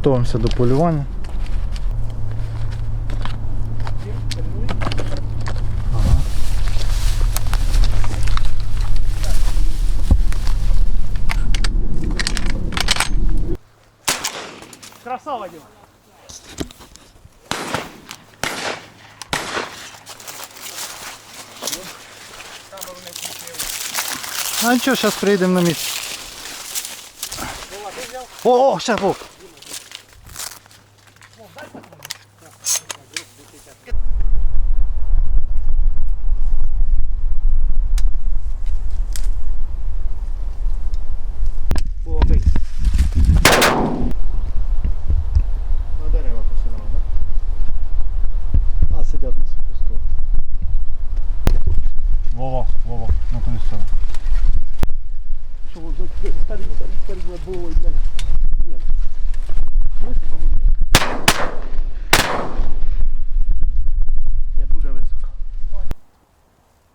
Готуємося до полювання. Ага. Красава, Діма. А нічого, зараз приїдемо на місце. О, о, ще Вов.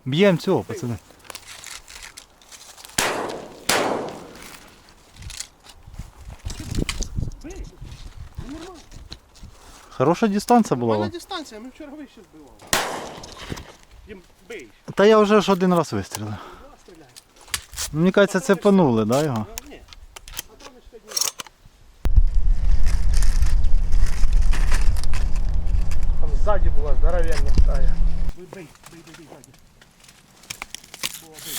Б'ємо цього, пацани. Хороша дистанція була. Вов. дистанція, ми вчора вище збивали. Бий. Та я вже ж один раз вистрілив. Мені кажеться, це панули, да, його? Там ззаді була здоровенна стая. Бий, бий, бий, бий, бий, ззаді. Було бий.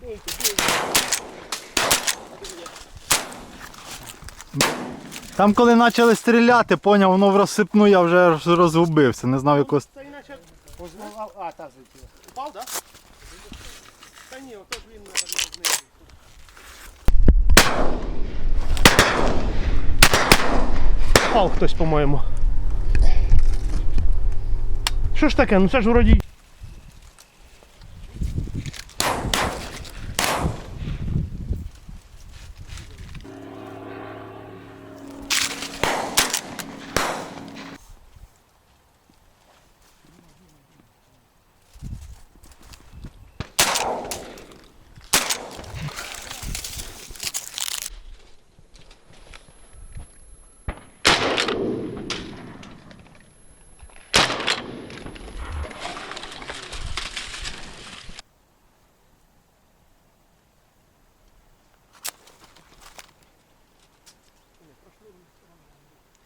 Бийте, бийте. Там коли почали стріляти, поняв, воно в розсипну, я вже розгубився, не знав якось. Та іначе... А, та злетіла. Упав, так? Та ні, ото ж він, наверное, знизу. Впав хтось, по-моєму. Що ж таке? Ну це ж вроді.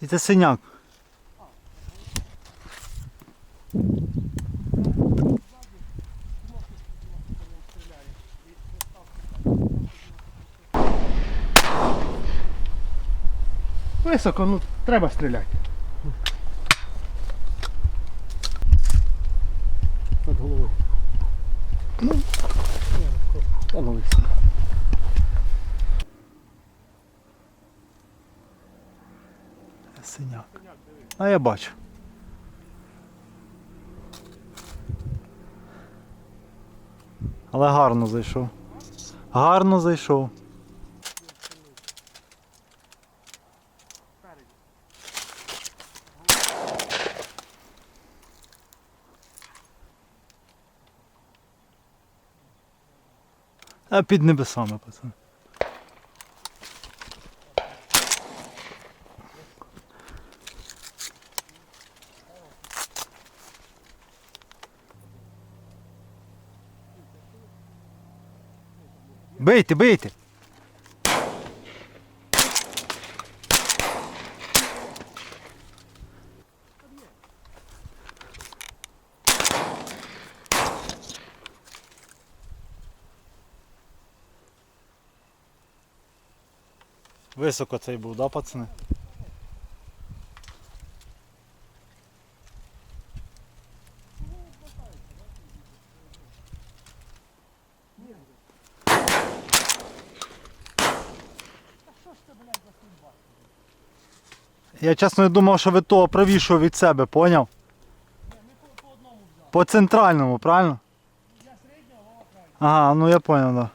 І це синяк. Високо, ну треба стріляти. Над головою. Ну, та ну високо. Синяк. А я бачу. Але гарно зайшов. Гарно зайшов. А під небесами, пацан. Бийте, бийте. Високо цей був, да, пацани? Я чесно думав, що ви того правішого від себе, поняв? По центральному, правильно? Ага, ну я понял, да.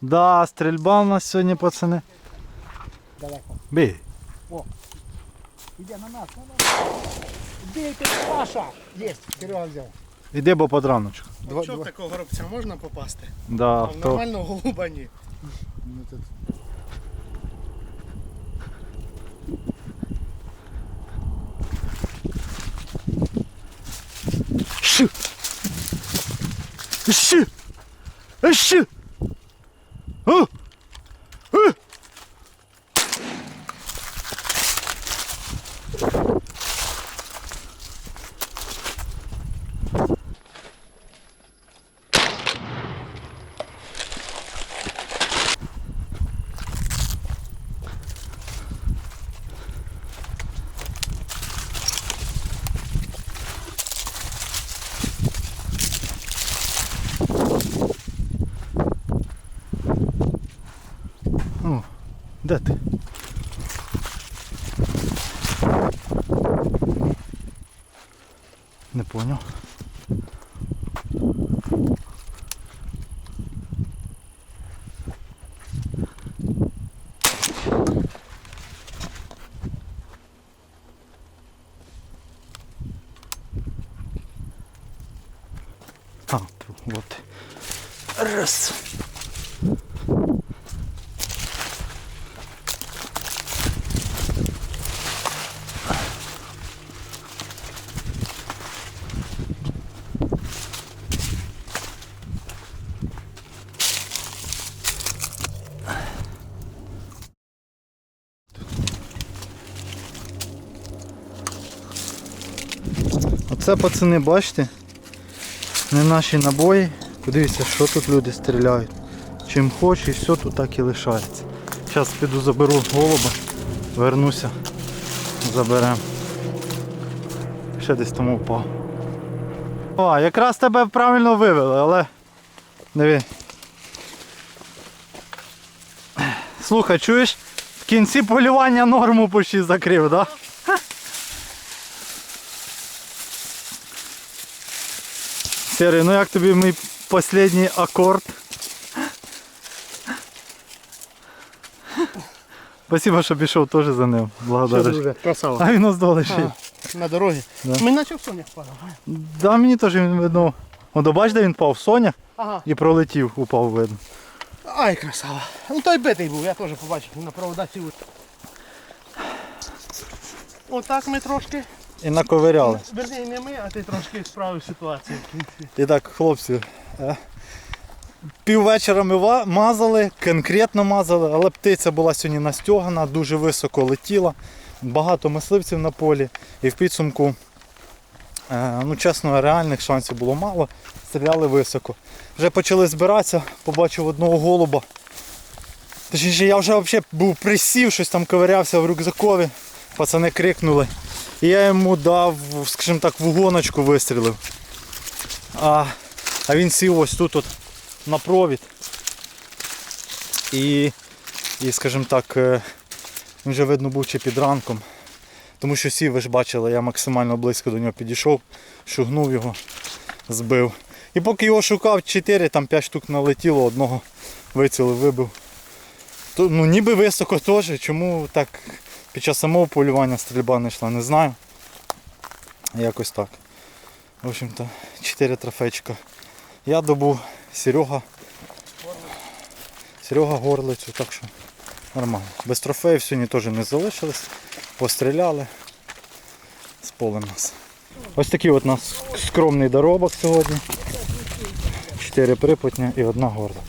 Да, стрільба у нас сьогодні, пацани. Далеко. Бій. Іде на нас, на нас. Бейте, Паша! Єсть, Серега взяв. Іди бо под раночку. Два, Що в такого горобця можна попасти? Да, А в хто... нормального голуба ні. Щу! 是，是，是。Де ти? Не поняв. А, вот. Раз. Оце пацани, бачите? Не наші набої. Подивіться, що тут люди стріляють. Чим хоч і все тут так і лишається. Зараз піду заберу голуба, вернуся, заберемо. Ще десь тому впав. О, якраз тебе правильно вивели, але. Диви. Слухай, чуєш? В кінці полювання норму почти закрив, так? Да? Серий, ну як тобі мій останній акорд? Спасибо, що пішов теж за ним. Благодарю. красава. А він нас долишив. Ага, на дорозі. Да. Ми наче в сонях падав. Да, мені теж він видно. О, до бач, де він впав в сонях Ага. і пролетів, упав видно. Ай, красава. Ну той битий був, я теж побачив на проводаці. Отак ми трошки. І наковиряли. Верні, не ми, а ти трошки справив ситуацію. в кінці. І так, хлопці. е, Піввечора ми мазали, конкретно мазали, але птиця була сьогодні настьогана, дуже високо летіла. Багато мисливців на полі. І в підсумку, е, ну чесно, реальних шансів було мало. Стріляли високо. Вже почали збиратися, побачив одного голуба. Точніше, я вже взагалі був присів, щось там ковирявся в рюкзакові. Пацани крикнули. І я йому дав, скажімо так, вугоночку вистрілив. А, а він сів ось тут от на провід. І, і скажімо так, е, він вже видно був чи під ранком. Тому що сів, ви ж бачили, я максимально близько до нього підійшов, шугнув його, збив. І поки його шукав, 4, там 5 штук налетіло, одного вицілив, вибив. То, ну ніби високо теж, чому так під час самого полювання стрільба не йшла, не знаю. Якось так. В общем-то, 4 трофейчика. Я добув Серега. Серега горлицю, так що нормально. Без трофеїв сьогодні теж не залишилось. Постріляли. З полем нас. Ось такий от у нас скромний доробок сьогодні. Чотири припутня і одна горда.